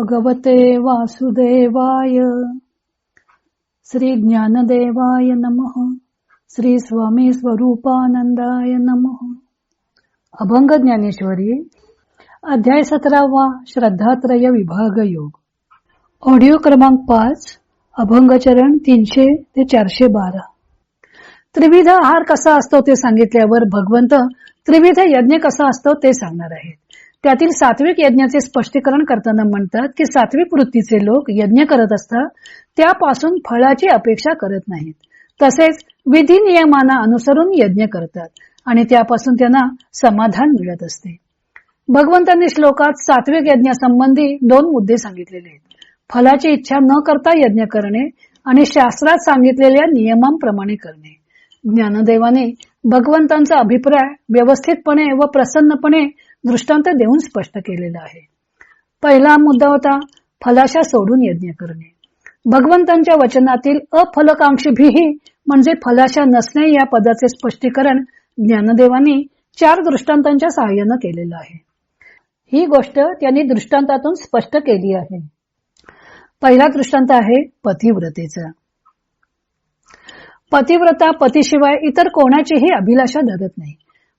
भगवते वासुदेवाय। श्री ज्ञानदेवाय नमः। श्री स्वामी स्वरूपानंदाय नमः। अभंग ज्ञानेश्वरी अध्याय सतरावा श्रद्धात्रय विभाग योग. ऑडिओ क्रमांक पाच अभंगचरण तीनशे ते चारशे बारा. त्रिविध आहार कसा असतो ते सांगितल्यावर भगवंत त्रिविध यज्ञ कसा असतो ते सांगणार आहेत. त्यातील सात्विक यज्ञाचे स्पष्टीकरण करताना म्हणतात की सात्विक वृत्तीचे लोक यज्ञ करत असतात त्यापासून फळाची अपेक्षा करत नाहीत. तसेच विधी नियमांना अनुसरून यज्ञ करतात आणि त्यापासून त्यांना समाधान मिळत असते. भगवंतांनी श्लोकात सात्विक यज्ञासंबंधी दोन मुद्दे सांगितलेले आहेत. फलाची इच्छा न करता यज्ञ करणे आणि शास्त्रात सांगितलेल्या नियमांप्रमाणे करणे. ज्ञानदेवाने भगवंतांचा अभिप्राय व्यवस्थितपणे व प्रसन्नपणे दृष्टांत देऊन स्पष्ट केलेला आहे. पहिला मुद्दा होता फलाशा सोडून यज्ञ करणे. भगवंतांच्या वचनातील अफलकांक्षी भीही म्हणजे फलाशा नसणे या पदाचे स्पष्टीकरण ज्ञानदेवानी चार दृष्टांतांच्या सहाय्यानं केलेलं आहे. ही गोष्ट त्यांनी दृष्टांतातून स्पष्ट केली आहे. पहिला दृष्टांत आहे पतिव्रतेचा. पतिव्रता पतीशिवाय इतर कोणाचीही अभिलाषा धरत नाही.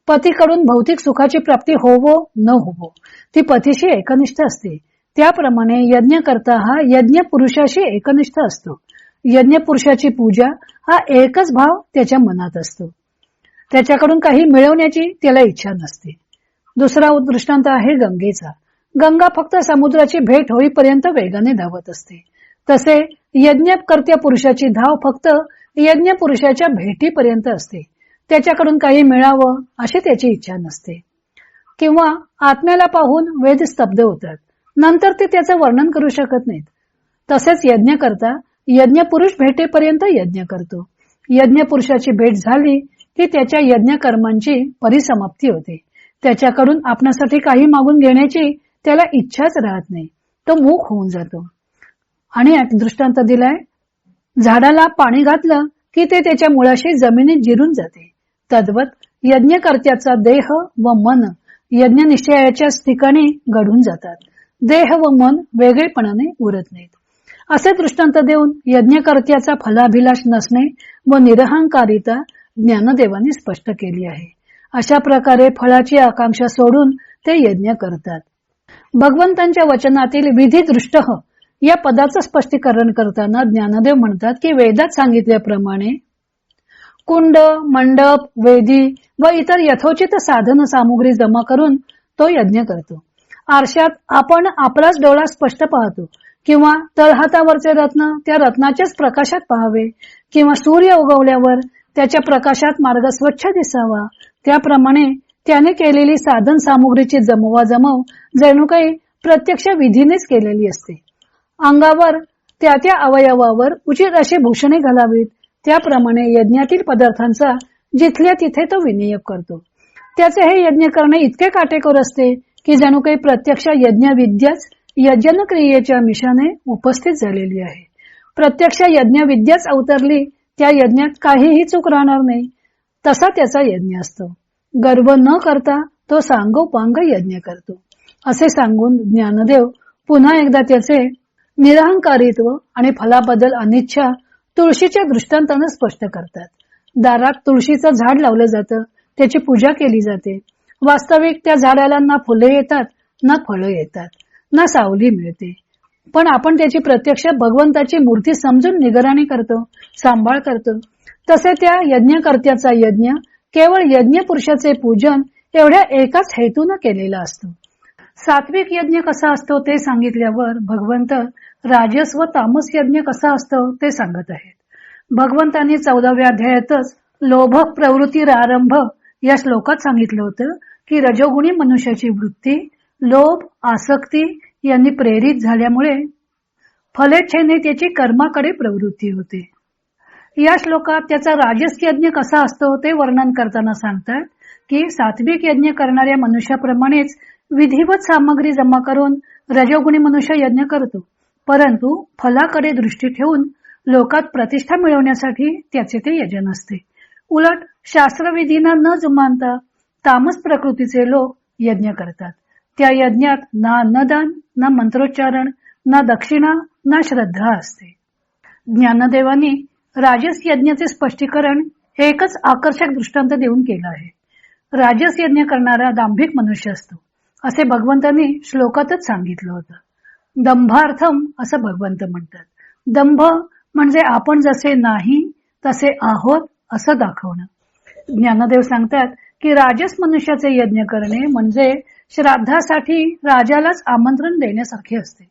पतीकडून भौतिक सुखाची प्राप्ती होवो न होवो. ती पतीशी एकनिष्ठ असते. त्याप्रमाणे यज्ञ करता हा यज्ञ पुरुषाशी एकनिष्ठ असतो. यज्ञ पुरुषाची पूजा हा एकच भाव त्याच्या मनात असतो. त्याच्याकडून काही मिळवण्याची त्याला इच्छा नसते. दुसरा दृष्टांत आहे गंगेचा. गंगा फक्त समुद्राची भेट होईपर्यंत वेगाने धावत असते. तसे यज्ञकर्त्या पुरुषाची धाव फक्त यज्ञ पुरुषाच्या भेटीपर्यंत असते. त्याच्याकडून काही मिळावं अशी त्याची इच्छा नसते. किंवा आत्म्याला पाहून वेद स्तब्ध होतात. नंतर ते त्याचं वर्णन करू शकत नाहीत. तसेच यज्ञ करता यज्ञ पुरुष भेटेपर्यंत यज्ञ करतो. यज्ञ पुरुषाची भेट झाली की त्याच्या यज्ञ कर्मांची परिसमाप्ती होते. त्याच्याकडून आपणासाठी काही मागून घेण्याची त्याला इच्छाच राहत नाही. तो मूक होऊन जातो. आणि दृष्टांत दिलाय झाडाला पाणी घातलं की ते त्याच्या मुळाशी जमिनीत जिरून जाते. तद्वत यज्ञकर्त्याचा देह व मन यज्ञ निश्चयाच्याच ठिकाणी घडून जातात. देह व मन वेगळेपणाने उरत नाहीत. असे दृष्टांत देऊन यज्ञकर्त्याचा फलाभिलाष नसणे व निरहंकारिता ज्ञानदेवाने स्पष्ट केली आहे. अशा प्रकारे फळाची आकांक्षा सोडून ते यज्ञ करतात. भगवंतांच्या वचनातील विधी दृष्ट या पदाचं स्पष्टीकरण करताना ज्ञानदेव म्हणतात की वेदात सांगितल्याप्रमाणे कुंड मंडप वेदी व इतर यथोचित साधन सामुग्री जमा करून तो यज्ञ करतो. आरशात आपण आपलाच डोळा स्पष्ट पाहतो किंवा तळहातावरचे रत्न त्या रत्नाच्याच प्रकाशात पाहावे किंवा सूर्य उगवल्यावर त्याच्या प्रकाशात मार्ग स्वच्छ दिसावा. त्याप्रमाणे त्याने केलेली साधन सामुग्रीची जमवा जमव जणू काही प्रत्यक्ष विधीनेच केलेली असते. अंगावर त्या त्या अवयवावर उचित अशी भूषणे घालावीत. त्याप्रमाणे यज्ञातील पदार्थांचा जिथल्या तिथे तो विनियोग करतो. त्याचे हे यज्ञ करणे इतके काटेकोर असते की जणू काही प्रत्यक्ष यज्ञ विद्याच यज्ञ क्रियेच्या मिशाने उपस्थित झालेली आहे. प्रत्यक्ष यज्ञ विद्याच अवतरली त्या यज्ञात काहीही चूक राहणार नाही. तसा त्याचा यज्ञ असतो. गर्व न करता तो सांगोपांग यज्ञ करतो. असे सांगून ज्ञानदेव पुन्हा एकदा त्याचे निरहंकारित्व आणि फलाबद्दल अनिच्छा तुळशीच्या दृष्टांतानं स्पष्ट करतात. दारात तुळशीचं झाड लावलं जातं त्याची पूजा केली जाते. वास्तविक त्या झाडाला ना फुले येतात ना फळं येतात ना सावली मिळते. पण आपण त्याची प्रत्यक्ष भगवंताची मूर्ती समजून निगराणी करतो सांभाळ करतो. तसे त्या यज्ञकर्त्याचा यज्ञ केवळ यज्ञ पुरुषाचे पूजन एवढ्या एकाच हेतून केलेला असतो. सात्विक यज्ञ कसा असतो ते सांगितल्यावर भगवंत राजस व तामस यज्ञ कसा असतो ते सांगत आहेत. भगवंतांनी चौदाव्या अध्यायातच लोभ प्रवृत्ती आरंभ या श्लोकात सांगितलं होतं की रजोगुणी मनुष्याची वृत्ती लोभ आसक्ती यांनी प्रेरित झाल्यामुळे फलेच्छेने त्याची कर्माकडे प्रवृत्ती होते. या श्लोकात त्याचा राजस यज्ञ कसा असतो ते वर्णन करताना सांगतात की सात्विक यज्ञ करणाऱ्या मनुष्याप्रमाणेच विधिवत सामग्री जमा करून रजोगुणी मनुष्य यज्ञ करतो. परंतु फलाकडे दृष्टी ठेवून लोकात प्रतिष्ठा मिळवण्यासाठी त्याचे ते यजन असते. उलट शास्त्रविधींना न जुमानता तामस प्रकृतीचे लोक यज्ञ करतात. त्या यज्ञात ना अन्नदान ना मंत्रोच्चारण ना दक्षिणा ना श्रद्धा असते. ज्ञानदेवानी राजस यज्ञाचे स्पष्टीकरण एकच आकर्षक दृष्टांत देऊन केलं आहे. राजस यज्ञ करणारा दांभिक मनुष्य असतो असे भगवंतांनी श्लोकातच सांगितलं होतं. दंभार्थम असं भगवंत म्हणतात. दंभ म्हणजे आपण जसे नाही तसे आहोत असं दाखवणं. ज्ञानदेव सांगतात की राजस मनुष्याचे यज्ञ करणे म्हणजे श्राद्धासाठी राजालाच आमंत्रण देण्यासारखे असते.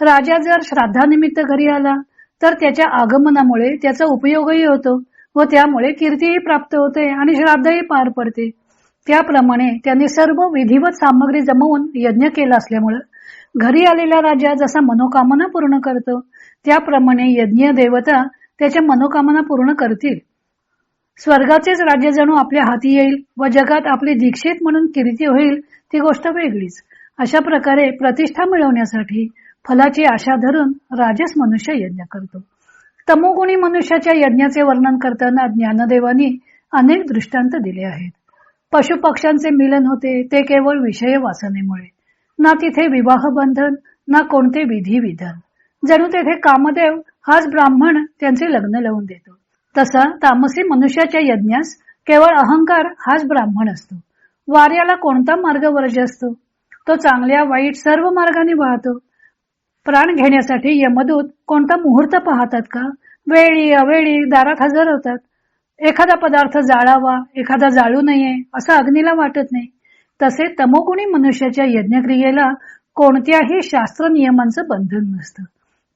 राजा जर श्राद्धानिमित्त घरी आला तर त्याच्या आगमनामुळे त्याचा उपयोगही होतो व त्यामुळे कीर्तीही प्राप्त होते आणि श्राद्धही पार पडते. त्याप्रमाणे त्यांनी सर्व विधिवत सामग्री जमवून यज्ञ केला असल्यामुळे घरी आलेला राजा जसा मनोकामना पूर्ण करतो त्याप्रमाणे यज्ञ देवता त्याच्या मनोकामना पूर्ण करतील. स्वर्गाचेच राज्य जणू आपल्या हाती येईल व जगात आपली दीक्षित म्हणून कीर्ती होईल ती गोष्ट वेगळीच. अशा प्रकारे प्रतिष्ठा मिळवण्यासाठी फलाची आशा धरून राजस मनुष्य यज्ञ करतो. तमोगुणी मनुष्याच्या यज्ञाचे वर्णन करताना ज्ञानदेवानी अनेक दृष्टांत दिले आहेत. पशु पक्ष्यांचे मिलन होते ते केवळ विषय वासनेमुळे. ना तिथे विवाह बंधन ना कोणते विधी विधान. जणू तेथे कामदेव हाच ब्राह्मण त्यांचे लग्न लावून देतो. तसा तामसी मनुष्याच्या यज्ञास केवळ अहंकार हाच ब्राह्मण असतो. वार्याला कोणता मार्ग वर्ज असतो? तो चांगल्या वाईट सर्व मार्गाने वाहतो. प्राण घेण्यासाठी यमदूत कोणता मुहूर्त पाहतात का? वेळी अवेळी दारात हजर होतात. एखादा पदार्थ जाळावा एखादा जाळू नये असं अग्नीला वाटत नाही. तसे तमोगुणी मनुष्याच्या यज्ञक्रियेला कोणत्याही शास्त्र नियमांचं बंधन नसतं.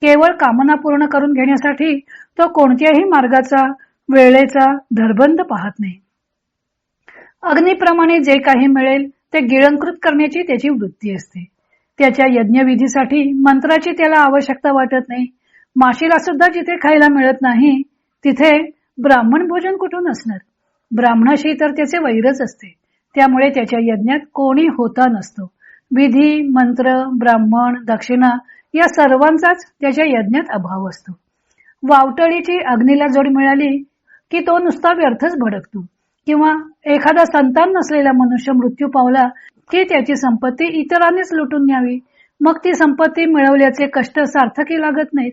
केवळ कामना पूर्ण करून घेण्यासाठी तो कोणत्याही मार्गाचा वेळेचा धरबंद पाहत नाही. अग्नीप्रमाणे जे काही मिळेल ते गिळंकृत करण्याची त्याची वृत्ती असते. त्याच्या यज्ञविधीसाठी मंत्राची त्याला आवश्यकता वाटत नाही. माशीला सुद्धा जिथे खायला मिळत नाही तिथे ब्राह्मण भोजन कुठून असणार? ब्राह्मणाशी तर त्याचे वैरच असते. त्यामुळे त्याच्या यज्ञात कोणी होता नसतो. विधी मंत्र ब्राह्मण दक्षिणा या सर्वांचाच त्याच्या यज्ञात अभाव असतो. वावटळीची अग्नीला जोड मिळाली की तो नुसता व्यर्थच भडकतो. किंवा एखादा संतान नसलेला मनुष्य मृत्यू पावला की त्याची संपत्ती इतरांनीच लुटून न्यावी. मग ती संपत्ती मिळवल्याचे कष्ट सार्थकी लागत नाहीत.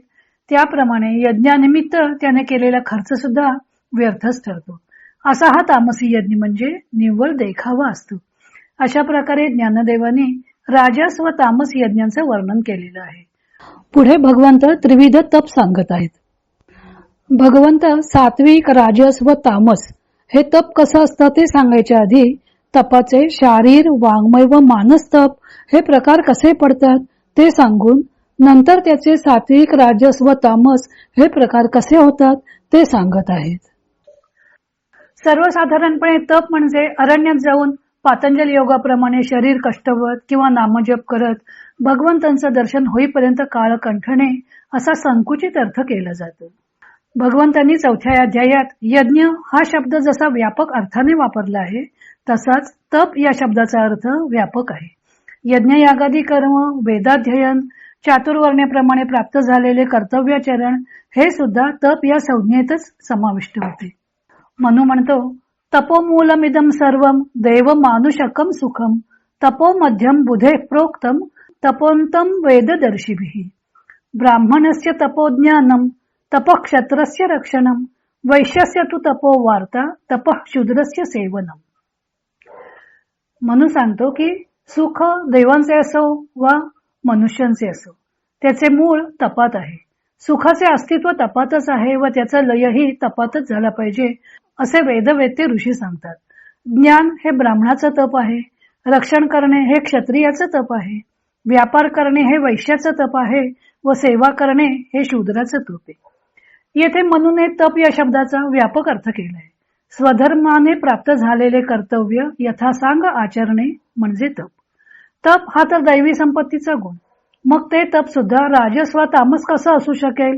त्याप्रमाणे यज्ञानिमित्त त्याने केलेला खर्च सुद्धा व्यर्थच ठरतो. असा हा तामसी यज्ञ म्हणजे निव्वळ देखावा असतो. अशा प्रकारे ज्ञानदेवाने राजस व तामस यज्ञांचं वर्णन केलेलं आहे. पुढे भगवंत त्रिविध तप सांगत आहेत. भगवंत सात्विक राजस व तामस हे तप कसं असतं ते सांगायच्या आधी तपाचे शारीर वाङ्मय व मानस तप हे प्रकार कसे पडतात ते सांगून नंतर त्याचे सात्विक राजस व तामस हे प्रकार कसे होतात ते सांगत आहेत. सर्वसाधारणपणे तप म्हणजे अरण्यात जाऊन पातंजल योगाप्रमाणे शरीर कष्टवत किंवा नामजप करत भगवंतांचं दर्शन होईपर्यंत काळ कंठणे असा संकुचित अर्थ केला जातो. भगवंतांनी चौथ्या अध्यायात यज्ञ हा शब्द जसा व्यापक अर्थाने वापरला आहे तसाच तप या शब्दाचा अर्थ व्यापक आहे. यज्ञ यागादी कर्म वेदाध्ययन चातुर्वर्ण्याप्रमाणे प्राप्त झालेले कर्तव्याचरण हे सुद्धा तप या संज्ञेतच समाविष्ट होते. मनु म्हणतो तपोमूलमिदम सर्वम देव मानुषकम सुखम तपो मध्यम बुधे प्रोक्तम तपोंतम वेददर्शिभिः। ब्राह्मणस्य तपोज्ञानम तपक्षत्रस्य रक्षणम वैश्यस्य तु तपो वार्ता तपः सेवनम मनु सांगतो की सुख देवांचे असो वा मनुष्यांचे असो त्याचे मूळ तपात आहे. सुखाचे अस्तित्व तपातच आहे व त्याचा लयही तपातच झाला पाहिजे असे वेदवेत्ते ऋषी सांगतात. ज्ञान हे ब्राह्मणाचं तप आहे. रक्षण करणे हे क्षत्रियाचं तप आहे. व्यापार करणे हे वैश्याचं तप आहे व सेवा करणे हे शूद्राचं तप आहे. येथे मनूने तप या शब्दाचा व्यापक अर्थ केलाय. स्वधर्माने प्राप्त झालेले कर्तव्य यथासांग आचरणे म्हणजे तप. तप हा तर दैवी संपत्तीचा गुण. मग ते तप सुद्धा राजस्व तामस कसं असू शकेल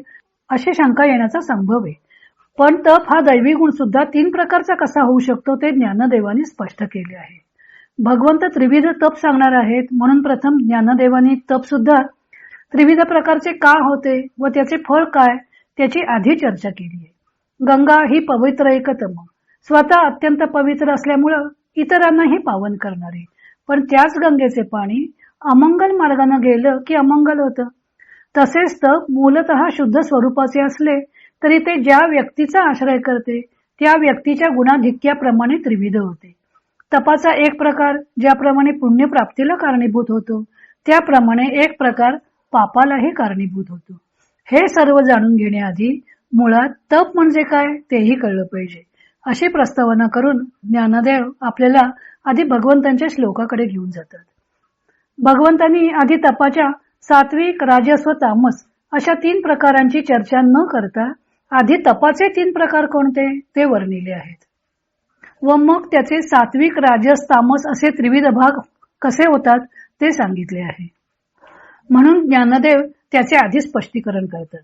अशी शंका येण्याचा संभव आहे. पण तप हा दैवी गुण सुद्धा तीन प्रकारचा कसा होऊ शकतो ते ज्ञानदेवानी स्पष्ट केले आहे. भगवंत त्रिविध तप सांगणार आहेत म्हणून प्रथम ज्ञानदेवानी तप सुद्धा त्रिविध प्रकारचे का होते व त्याचे फळ काय त्याची आधी चर्चा केली आहे. गंगा ही पवित्र एकतम स्वतः अत्यंत पवित्र असल्यामुळं इतरांनाही पावन करणारे पण त्याच गंगेचे पाणी अमंगल मार्गाने गेलं की अमंगल होतं. तसेच तप मूलत शुद्ध स्वरूपाचे असले तरी ते ज्या व्यक्तीचा आश्रय करते त्या व्यक्तीच्या गुणाधिक्याप्रमाणे त्रिविध होते. तपाचा एक प्रकार ज्याप्रमाणे पुण्य प्राप्तीला कारणीभूत होतो त्याप्रमाणे एक प्रकार पापालाही कारणीभूत होतो. हे सर्व जाणून घेण्याआधी मुळात तप म्हणजे काय तेही कळलं पाहिजे. अशी प्रस्तावना करून ज्ञानदेव आपल्याला आधी भगवंतांच्या श्लोकाकडे घेऊन जातात. भगवंतांनी आधी तपाच्या सात्विक राजस्व तामस अशा तीन प्रकारांची चर्चा न करता आधी तपाचे तीन प्रकार कोणते? ते वर्णिले आहेत. व मग त्याचे सात्विक राजस तामस असे त्रिविध भाग कसे होतात ते सांगितले आहे. म्हणून ज्ञानदेव त्याचे आधी स्पष्टीकरण करतात.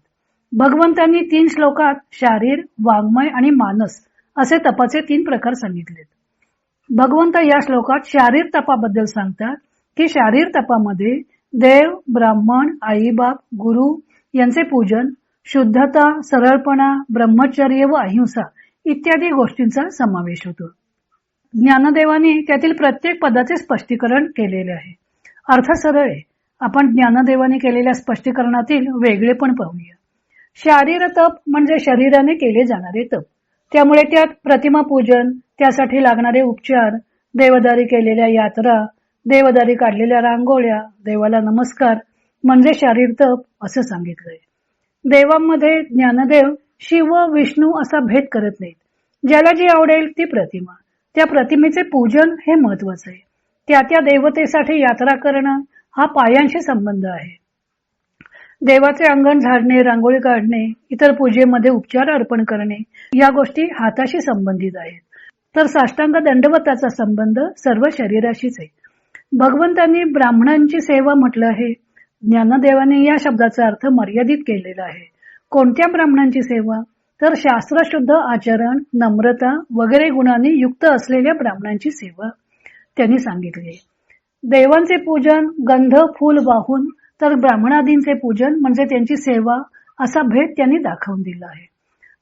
भगवंतांनी तीन श्लोकात शारीर वाङ्मय आणि मानस असे तपाचे तीन प्रकार सांगितलेत. भगवंत या श्लोकात शारीर तपाबद्दल सांगतात की शारीर तपामध्ये देव ब्राह्मण आईबाप गुरु यांचे पूजन शुद्धता सरळपणा ब्रह्मचर्य व अहिंसा इत्यादी गोष्टींचा समावेश होतो. ज्ञानदेवाने त्यातील प्रत्येक पदाचे स्पष्टीकरण केलेले आहे. अर्थ सरळ आहे. आपण ज्ञानदेवाने केलेल्या स्पष्टीकरणातील वेगळे पण पाहूया. शारीर तप म्हणजे शरीराने केले जाणारे तप. त्यामुळे त्यात प्रतिमा पूजन त्यासाठी लागणारे उपचार देवदारी केलेल्या यात्रा देवदारी काढलेल्या रांगोळ्या देवाला नमस्कार म्हणजे शारीर तप असं सांगितलंय. देवांमध्ये ज्ञानदेव शिव विष्णू असा भेद करत नाहीत. ज्याला जी आवडेल ती प्रतिमा. त्या प्रतिमेचे पूजन हे महत्वाचं आहे. त्या त्या देवतेसाठी यात्रा करणं हा पायांशी संबंध आहे. देवाचे अंगण झाडणे रांगोळी काढणे इतर पूजेमध्ये उपचार अर्पण करणे या गोष्टी हाताशी संबंधित आहेत. तर साष्टांग दंडवताचा संबंध सर्व शरीराशीच आहे. भगवंतांनी ब्राह्मणांची सेवा म्हटलं आहे ज्ञानदेवाने या शब्दाचा अर्थ मर्यादित केलेला आहे. कोणत्या ब्राह्मणांची सेवा? तर शास्त्रशुद्ध आचरण नम्रता वगैरे गुणांनी युक्त असलेल्या ब्राह्मणांची सेवा. त्यांनी सांगितली. देवांचे पूजन गंध फूल वाहून तर ब्राह्मणादींचे पूजन म्हणजे त्यांची सेवा असा भेद त्यांनी दाखवून दिला आहे.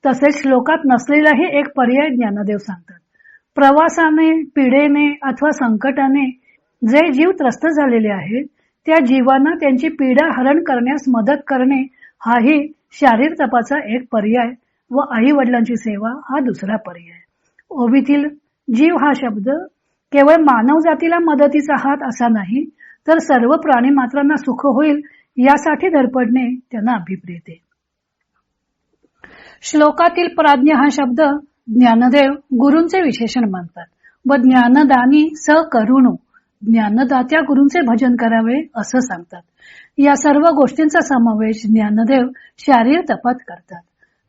तसेच श्लोकात नसलेलाही एक पर्याय ज्ञानदेव सांगतात. प्रवासाने पिढेने अथवा संकटाने जे जीव त्रस्त झालेले आहेत त्या जीवांना त्यांची पीडा हरण करण्यास मदत करणे हाही शारीर तपाचा एक पर्याय व आई वडिलांची सेवा हा दुसरा पर्याय. ओबीतील जीव हा शब्द केवळ मानव जातीला मदतीचा हात असा नाही तर सर्व प्राणी मात्रांना सुख होईल यासाठी धडपडणे त्यांना अभिप्रेते श्लोकातील प्राज्ञ हा शब्द ज्ञानदेव गुरूंचे विशेषण मानतात. व ज्ञानदानी सकरुणू ज्ञानदात्या गुरूंचे भजन करावे असं सांगतात. या सर्व गोष्टींचा समावेश ज्ञानदेव शारीर तपात करतात.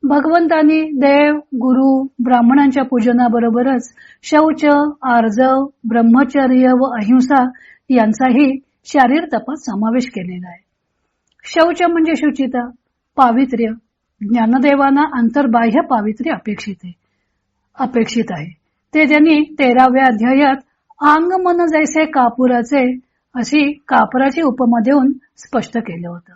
भगवंतांनी देव गुरु ब्राह्मणांच्या पूजनाबरोबरच शौच आर्जव ब्रह्मचर्य व अहिंसा यांचाही शारीर तपात समावेश केलेला आहे. शौच म्हणजे शुचिता पावित्र्य. ज्ञानदेवांना अंतर्बाह्य पावित्र्य अपेक्षित आहे. अपेक्षित आहे. ते त्यांनी तेराव्या अध्यायात अंग मन जैसे कापुराचे अशी कापराची उपमा देऊन स्पष्ट केलं होतं.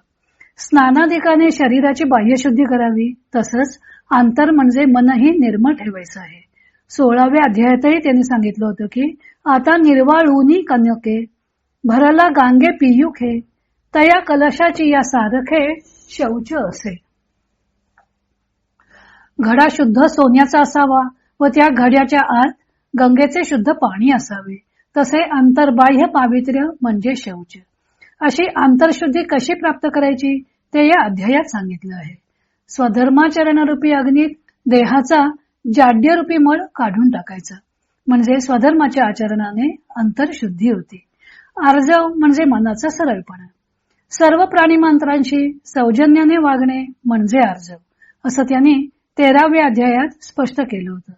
स्नानाधिकाने शरीराची बाह्यशुद्धी करावी तसंच अंतर म्हणजे मनही निर्मळ ठेवायचं आहे. सोळाव्या अध्यायातही त्यांनी सांगितलं होतं की आता निर्वाळ उनी कन्यके भरला गांगे पियुखे तया कलशाची या सारखे शौच असे. घडा शुद्ध सोन्याचा असावा व त्या घड्याच्या आत गंगेचे शुद्ध पाणी असावे. तसे अंतर्बाह्य पावित्र्य म्हणजे शौच. अशी आंतरशुद्धी कशी प्राप्त करायची? ते या अध्यायात सांगितलं आहे. स्वधर्माचरण रूपी अग्नीत देहाचा जाड्यरूपी मळ काढून टाकायचा. म्हणजे स्वधर्माच्या आचरणाने अंतरशुद्धी होती. आर्जव म्हणजे मनाचा सरळपणा. सर्व प्राणी मंत्रांशी सौजन्याने वागणे म्हणजे आर्जव असं त्यांनी तेराव्या अध्यायात स्पष्ट केलं होतं.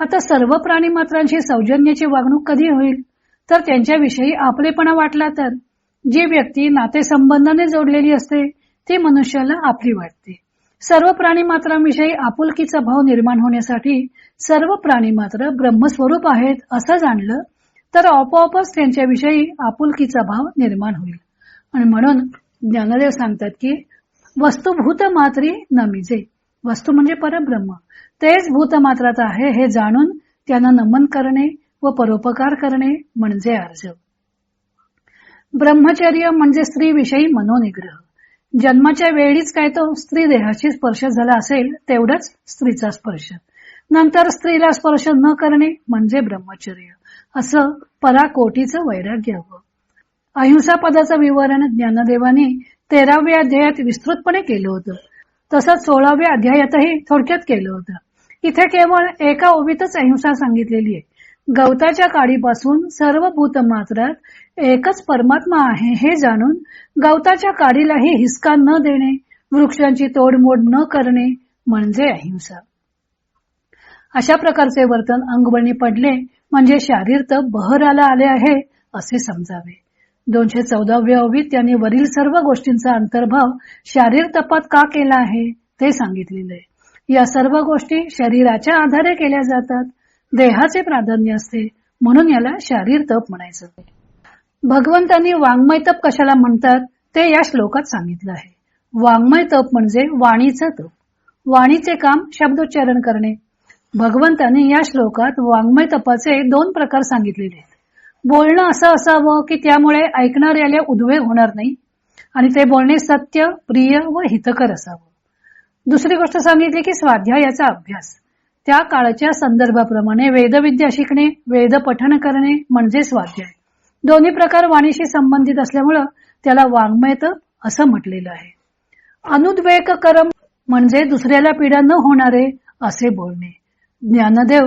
आता सर्व प्राणी मात्रांशी सौजन्याची वागणूक कधी होईल? तर त्यांच्याविषयी आपलेपणा वाटला तर? जी व्यक्ती नातेसंबंधाने जोडलेली असते ती मनुष्याला आपली वाटते. सर्व प्राणी मात्रांविषयी आपुलकीचा भाव निर्माण होण्यासाठी सर्व प्राणी मात्र ब्रह्मस्वरूप आहेत असं जाणलं तर आपोआपच त्यांच्याविषयी आपुलकीचा भाव निर्माण होईल. आणि म्हणून ज्ञानदेव सांगतात की वस्तुभूत मात्री नमिजे वस्तू म्हणजे परब्रह्म. तेच भूतमात्रात आहे हे जाणून त्यांना नमन करणे व परोपकार करणे म्हणजे अर्जव ब्रह्मचर्य म्हणजे स्त्रीविषयी मनोनिग्रह. जन्माच्या वेळीच काय तो स्त्री देहाशी स्पर्श झाला असेल तेवढाच स्त्रीचा स्पर्श. नंतर स्त्रीला स्पर्श न करणे म्हणजे ब्रह्मचर्य. असं पराकोटीचं वैराग्य हवं अहिंसा पदाचं विवरण ज्ञानदेवाने तेराव्या अध्यायात विस्तृतपणे केलं होतं. तसंच सोळाव्या अध्यायातही थोडक्यात केलं होतं. इथे केवळ एका ओबीतच अहिंसा सांगितलेली आहे. गवताच्या काडीपासून सर्व भूत मात्रात एकच परमात्मा आहे हे जाणून गवताच्या काडीलाही हिसका न देणे वृक्षांची तोडमोड न करणे म्हणजे अहिंसा. अशा प्रकारचे वर्तन अंगवळणी पडले म्हणजे शारीर तर बहराला आले आहे असे समजावे. दोनशे चौदाव्या ओवीत त्यांनी वरील सर्व गोष्टींचा अंतर्भाव शारीर तपात का केला आहे ते सांगितलेले आहे. या सर्व गोष्टी शरीराच्या आधारे केल्या जातात देहाचे प्राधान्य असते म्हणून याला शारीर तप म्हणायचं. भगवंतांनी वाङ्मय तप कशाला म्हणतात ते या श्लोकात सांगितलं आहे. वाङ्मय तप म्हणजे वाणीचं तप. वाणीचे काम शब्दोच्चारण करणे. भगवंतांनी या श्लोकात वाङ्मय तपाचे दोन प्रकार सांगितलेले आहेत. बोलणं असं असावं की त्यामुळे ऐकणाऱ्याला उद्वेग होणार नाही आणि ते बोलणे सत्य प्रिय व हितकर असावं. दुसरी गोष्ट सांगितली की स्वाध्यायाचा अभ्यास. त्या काळाच्या संदर्भाप्रमाणे वेदविद्या शिकणे वेद पठण करणे म्हणजे स्वाध्याय. दोन्ही प्रकार वाणीशी संबंधित असल्यामुळं त्याला वाङ्मयत असं म्हटलेलं आहे. अनुद्वेग करम म्हणजे दुसऱ्याला पीडा न होणारे असे बोलणे. ज्ञानदेव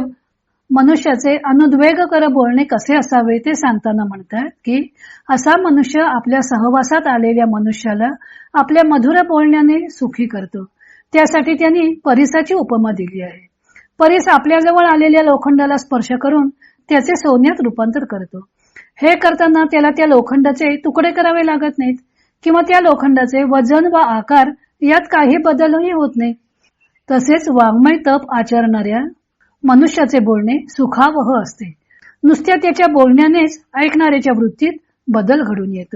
मनुष्याचे अनुद्वेग कर बोलणे कसे असावे ते सांगताना म्हणतात की असा मनुष्य आपल्या सहवासात आलेल्या मनुष्याला आपल्या मधुर बोलण्याने सुखी करतो. त्यासाठी त्यांनी परिसाची उपमा दिली आहे. परीस आपल्याजवळ आलेल्या लोखंडाला स्पर्श करून त्याचे सोन्यात रूपांतर करतो. हे करताना त्याला त्या लोखंडाचे तुकडे करावे लागत नाहीत किंवा त्या लोखंडाचे वजन व आकार यात काही बदलही होत नाही. तसेच वाङ्मय तप आचरणाऱ्या मनुष्याचे बोलणे सुखावह असते. नुसत्या त्याच्या बोलण्यानेच ऐकणाऱ्याच्या वृत्तीत बदल घडून येत.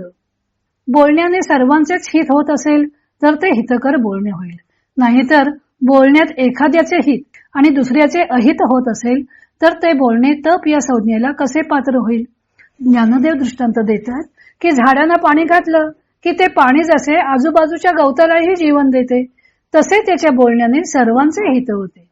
बोलण्याने सर्वांचेच हित होत असेल तर ते हितकर बोलणे होईल. नाहीतर बोलण्यात एखाद्याचे हित आणि दुसऱ्याचे अहित होत असेल तर ते बोलणे तप या संज्ञेला कसे पात्र होईल? ज्ञानदेव दृष्टांत देतात की झाडांना पाणी घातलं की ते पाणी जसे आजूबाजूच्या गवतालाही जीवन देते तसे त्याच्या बोलण्याने सर्वांचे हित होते.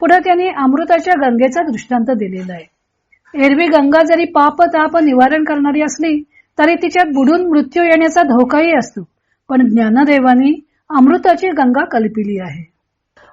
पुढे त्यांनी अमृताच्या गंगेचा दृष्टांत दिलेला आहे. एरवी गंगा जरी पाप ताप निवारण करणारी असली तरी तिच्यात बुडून मृत्यू येण्याचा धोकाही असतो. पण ज्ञानदेवानी अमृताची गंगा कल्पिली आहे.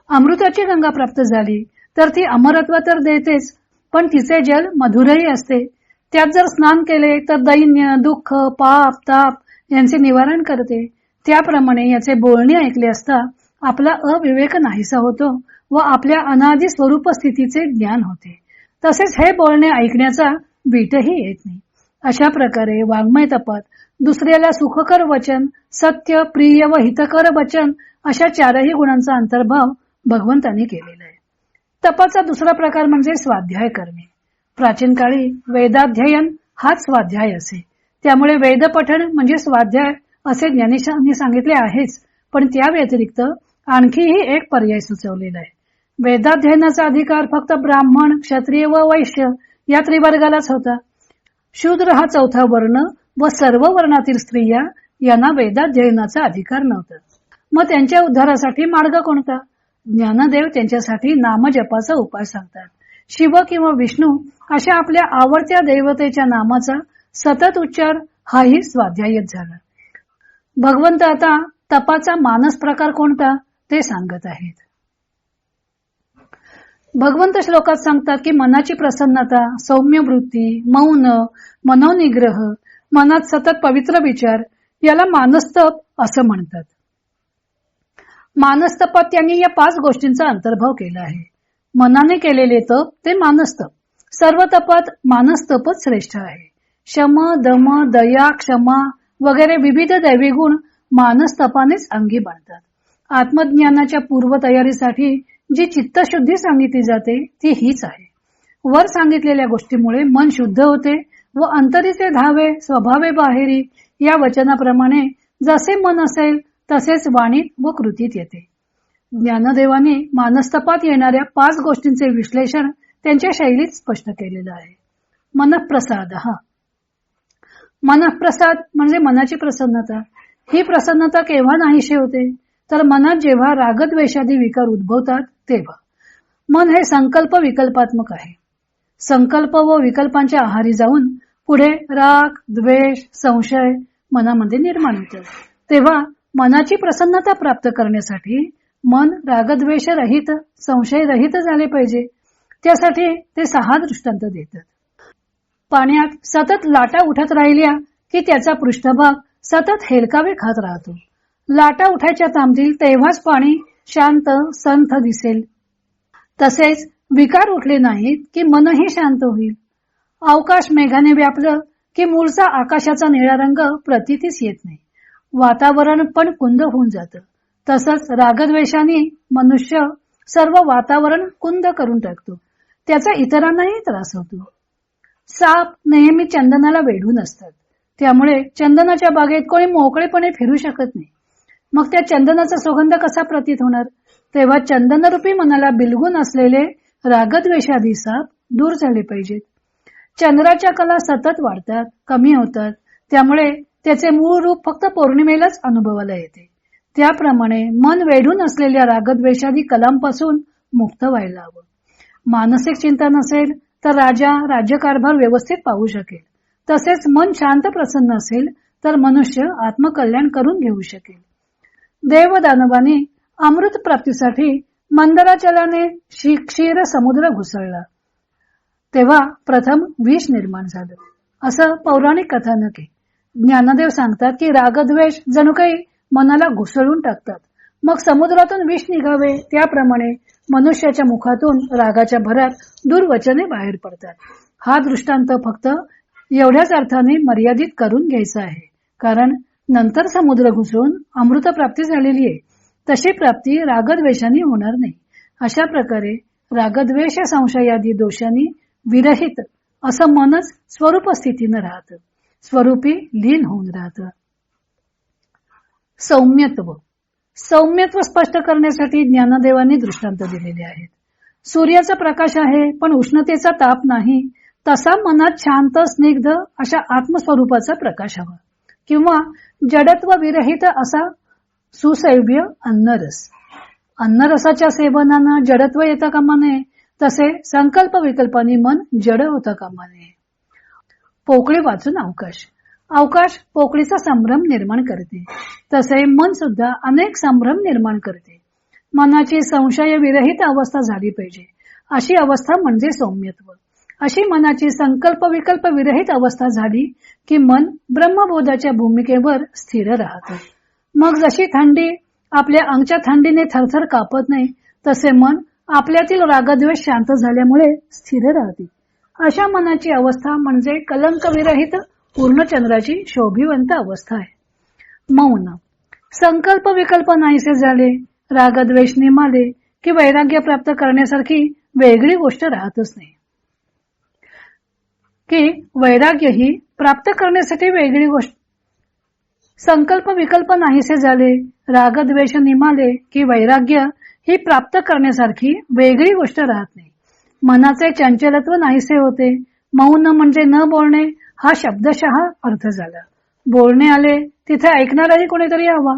अमृताची गंगा प्राप्त झाली तर ती अमरत्व तर देतेच पण तिचे जल मधुरही असते. त्यात जर स्नान केले तर दैन्य दुःख पाप ताप यांचे निवारण करते. त्याप्रमाणे याचे बोलणे ऐकले असता आपला अविवेक नाहीसा होतो. व आपल्या अनादी स्वरूप स्थितीचे ज्ञान होते. तसेच हे बोलणे ऐकण्याचा वीटही येत नाही. अशा प्रकारे वाङ्मय तपात दुसऱ्याला सुखकर वचन सत्य प्रिय व हितकर वचन अशा चारही गुणांचा अंतर्भाव भगवंतांनी केलेला आहे. तपाचा दुसरा प्रकार म्हणजे स्वाध्याय करणे. प्राचीन काळी वेदाध्ययन हाच स्वाध्याय असे. त्यामुळे वेद पठण म्हणजे स्वाध्याय असे ज्ञानेशांनी सांगितले आहेच पण त्या व्यतिरिक्त आणखीही एक पर्याय सुचवलेला आहे. वेदाध्ययनाचा अधिकार फक्त ब्राह्मण क्षत्रिय व वैश्य या त्रिवर्गालाच होता. शूद्र हा चौथा वर्ण व सर्व वर्णातील स्त्रिया यांना वेदाध्ययनाचा अधिकार नव्हता. मग त्यांच्या उद्धारासाठी मार्ग कोणता? ज्ञानदेव त्यांच्यासाठी नामजपाचा उपाय सांगतात. शिव किंवा विष्णू अशा आपल्या आवडत्या देवतेच्या नामाचा सतत उच्चार हाही स्वाध्यायच झाला. भगवंत आता तपाचा मानस प्रकार कोणता? ते सांगत आहेत. भगवंत श्लोकात सांगतात की मनाची प्रसन्नता सौम्य वृत्ती मौन मनोनिग्रह मनात सतत पवित्र विचार याला मानस्तप असं म्हणतात. मानस्तपात त्यांनी या पाच गोष्टींचा अंतर्भाव केला आहे. मनाने केलेले तप ते मानस्तप. सर्व तपात मानस्तपच श्रेष्ठ आहे. शम दम दया क्षमा वगैरे विविध दैवी गुण मानस्तपानेच अंगी बांधतात. आत्मज्ञानाच्या पूर्वतयारीसाठी जी चित्तशुद्धी सांगितली जाते ती हीच आहे. वर सांगितलेल्या गोष्टीमुळे मन शुद्ध होते व अंतरीचे धावे स्वभावे बाहेरी या वचनाप्रमाणे जसे मन असेल तसेच वाणीत व कृतीत येते. ज्ञानदेवाने मानस्तपात येणाऱ्या पाच गोष्टींचे विश्लेषण त्यांच्या शैलीत स्पष्ट केलेलं आहे. मनप्रसाद. हा मनप्रसाद म्हणजे मनाची प्रसन्नता. ही प्रसन्नता केव्हा नाहीशी होते? तर मनात जेव्हा रागद्वेषादी विकार उद्भवतात तेव्हा. मन हे संकल्प विकल्पात्मक आहे. संकल्प व विकल्पांच्या आहारी जाऊन पुढे राग द्वेष संशय मनामध्ये निर्माण होतात तेव्हा मनाची प्रसन्नता प्राप्त करण्यासाठी मन रागद्वेष रहित संशय रहित झाले पाहिजे. त्यासाठी ते सहा दृष्टांत देतात. पाण्यात सतत लाटा उठत राहिल्या की त्याचा पृष्ठभाग सतत हेलकावे खात राहतो. लाटा उठायच्या थांबतील तेव्हाच पाणी शांत संथ दिसेल. तसेच विकार उठले नाहीत की मनही शांत होईल. अवकाश मेघाने व्यापलं की मूळचा आकाशाचा निळा रंग प्रतितीच येत नाही. वातावरण पण कुंद होऊन जातं. तसंच रागद्वेषाने मनुष्य सर्व वातावरण कुंद करून टाकतो. त्याचा इतरांनाही त्रास होतो. साप नेहमी चंदनाला वेढून असतात. त्यामुळे चंदनाच्या बागेत कोणी मोकळेपणे फिरू शकत नाही. मग त्या चंदनाचा सुगंध कसा प्रतीत होणार? तेव्हा चंदनरूपी मनाला बिलगून असलेले रागद्वेषादी साप दूर झाले पाहिजेत. चंद्राच्या कला सतत वाढतात कमी होतात. त्यामुळे त्याचे मूळ रूप फक्त पौर्णिमेलाच अनुभवाला येते. त्याप्रमाणे मन वेढून असलेल्या रागद्वेषादी कलांपासून मुक्त व्हायला हवं. मानसिक चिंता नसेल तर राजा राज्यकारभार व्यवस्थित पाहू शकेल. तसेच मन शांत प्रसन्न असेल तर मनुष्य आत्मकल्याण करून घेऊ शकेल. देवदानवाने अमृत प्राप्तीसाठी मंदराचलाने क्षीर समुद्र घुसळला. तेव्हा प्रथम विष निर्माण झालं. असं पौराणिक कथानक आहे ज्ञानदेव सांगतात की रागद्वेष जणू काही मनाला घुसळून टाकतात. मग समुद्रातून विष निघावे त्याप्रमाणे मनुष्याच्या मुखातून रागाच्या भरात दुर्वचने बाहेर पडतात. हा दृष्टांत फक्त एवढ्याच अर्थाने मर्यादित करून घ्यायचा आहे. कारण नंतर समुद्र घुसळून अमृत प्राप्ती झालेली आहे. तशी प्राप्ती रागद्वेषाने होणार नाही. अशा प्रकारे रागद्वेष संशयादी दोषांनी विरहित असं मनच स्वरूप स्थितीनं राहत. स्वरूपी लीन होऊन राहत. सौम्यत्व. सौम्यत्व स्पष्ट करण्यासाठी ज्ञानदेवांनी दृष्टांत दिलेले आहेत. सूर्याचा प्रकाश आहे पण उष्णतेचा ताप नाही. तसा मनात शांत स्निग्ध अशा आत्मस्वरूपाचा प्रकाश हवा. किंवा जडत्व विरहित असा सुसैव्य अन्नरस. अन्नरसाच्या सेवनानं जडत्व येता कामा नये तसे संकल्प विकल्पाने मन जड होता कामा नये पोकळी वाचून अवकाश. अवकाश पोकळीचा संभ्रम निर्माण करते. तसे मन सुद्धा अनेक संभ्रम निर्माण करते. मनाची संशय विरहित अवस्था झाली पाहिजे. अशी अवस्था म्हणजे सौम्यत्व. अशी मनाची संकल्प विकल्प विरहित अवस्था झाली की मन ब्रह्मबोधाच्या भूमिकेवर स्थिर राहते. मग जशी थंडी आपल्या अंगच्या थंडीने थरथर कापत नाही तसे मन आपल्यातील रागद्वेष शांत झाल्यामुळे स्थिर राहते. अशा मनाची अवस्था म्हणजे कलंक विरहित पूर्णचंद्राची शोभिवंत अवस्था आहे. मौन. संकल्प विकल्प नाहीसे झाले रागद्वेष निमाले की वैराग्य प्राप्त करण्यासारखी वेगळी गोष्ट राहतच नाही. वैराग्य ही प्राप्त करण्यासाठी वेगळी गोष्ट. संकल्प विकल्प नाहीसे झाले रागद्वेष निमाले की वैराग्य ही प्राप्त करण्यासारखी वेगळी गोष्ट राहत नाही. मनाचे चंचलत्व नाहीसे होते. मौन म्हणजे न बोलणे हा शब्दशः अर्थ झाला. बोलणे आले तिथे ऐकणाराही कोणीतरी हवा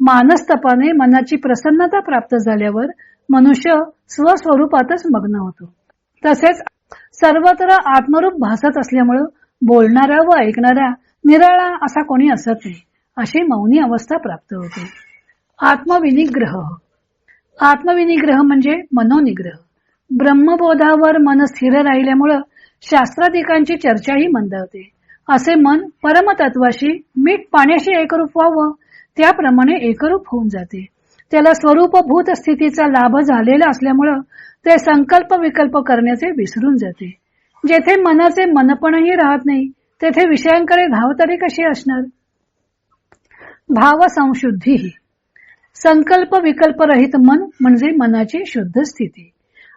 मानस्तपाने मनाची प्रसन्नता प्राप्त झाल्यावर मनुष्य स्वस्वरूपातच मग्न होतो. तसेच सर्वत्र आत्मरूप भासत असल्यामुळं बोलणारा व ऐकणारा निराळा असा कोणी असत नाही अशी मौनी अवस्था प्राप्त होते. आत्मविनिग्रह. आत्मविनिग्रह म्हणजे मनोनिग्रह. ब्रह्मबोधावर मन स्थिर राहिल्यामुळं शास्त्राधिकांची चर्चाही मंदावते असे मन परमतत्वाशी मीठ पाण्याशी एकरूप व्हावं त्याप्रमाणे एकरूप होऊन जाते. त्याला स्वरूपभूत स्थितीचा लाभ झालेला असल्यामुळं ते संकल्प विकल्प करण्याचे विसरून जाते. जेथे मनाचे मनपणही राहत नाही तेथे विषयांकडे धाव तरी कशी असणार? भाव संशुद्धी ही संकल्प विकल्प रहित मन म्हणजे मनाची शुद्ध स्थिती.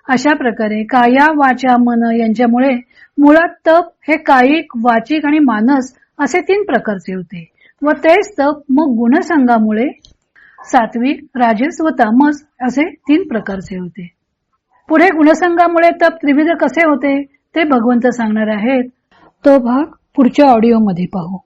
अशा प्रकारे काया वाचा मन यांच्यामुळे मुळात तप हे कायिक वाचिक आणि मानस असे तीन प्रकारचे होते व तेच तप मग गुणसंगामुळे सात्विक राजस व तामस असे तीन प्रकारचे होते. पुढे गुणसंगामुळे तप त्रिविध कसे होते ते भगवंत सांगणार आहेत. तो भाग पुढच्या ऑडिओमध्ये पाहू.